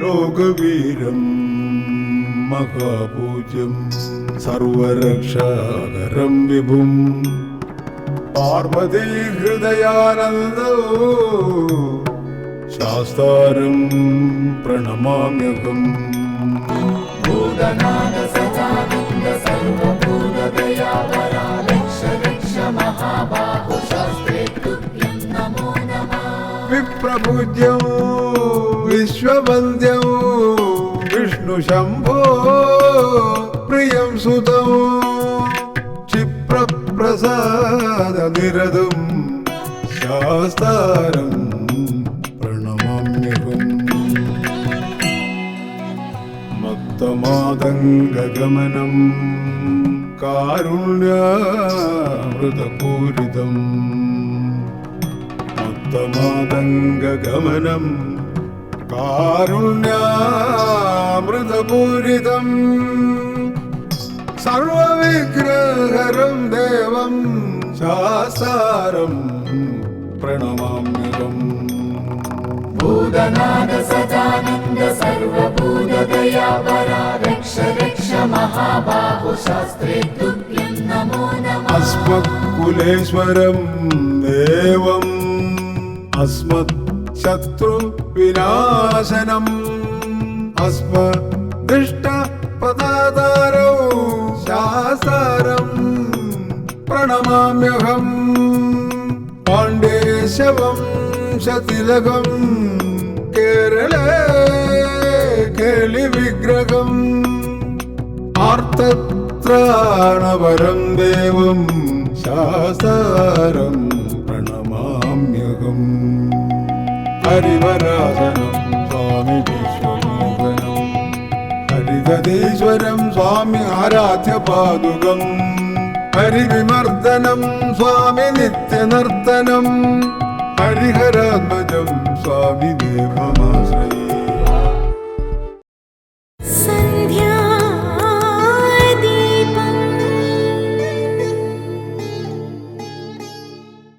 ലോകവീരം മഹാപൂജ്യം സർവരക്ഷാകരം വിഭും. പാർവതി ഹൃദയാനന്ദോ ശാസ്താരം പ്രണമാമ്യകം ഭൂതനാഥ വിപ്രപൂജ്യം വിശ്വവന്ദ്യവും വിഷ്ണു ശംഭോ പ്രിയം സുതവും ക്ഷിപ്രപ്രസാദ നിരതും ശാസ്താരം പ്രണമാമ്യഹം മത്തമാതംഗഗമനം കാരുണ്യാമൃതപൂരിതം മത്തമാതംഗഗമനം കാരുണ്യാമൃതപൂരിതം. സർവവിഗ്രഹരം ദേവം ശാസാരം പ്രണമാമ്യഹം ഭൂതനാഥ സദാനന്ദ സർവഭൂതദയാവര രക്ഷ രക്ഷ മഹാബാഹു ശാസ്ത്രേ തുഭ്യം നമോ നമഃ അസ്മത്കുലേശ്വരം ദേവം അസ്മത് ശത്രു വിനാശനം അസ്മ ദൃഷ്ട പദാതാരോ ശാസാരം പ്രണമാമ്യഹം. പാണ്ഡേശവം ശതിലകം കേരളേ കേളി വിഗ്രഹം ആർത്തത്രാണവരം ദേവം ശാസാരം പ്രണമാമ്യഹം. ഹരിവരാസനം സ്വാമി വിശ്വമോഹനം ഹരിതീശ്വരം സ്വാമി ആരാധ്യ പാതുകം ഹരിവിമർദ്ദനം സ്വാമി നിത്യനർത്തനം ഹരിഹരാത്മജം സ്വാമി ദേവമാശ്രയേ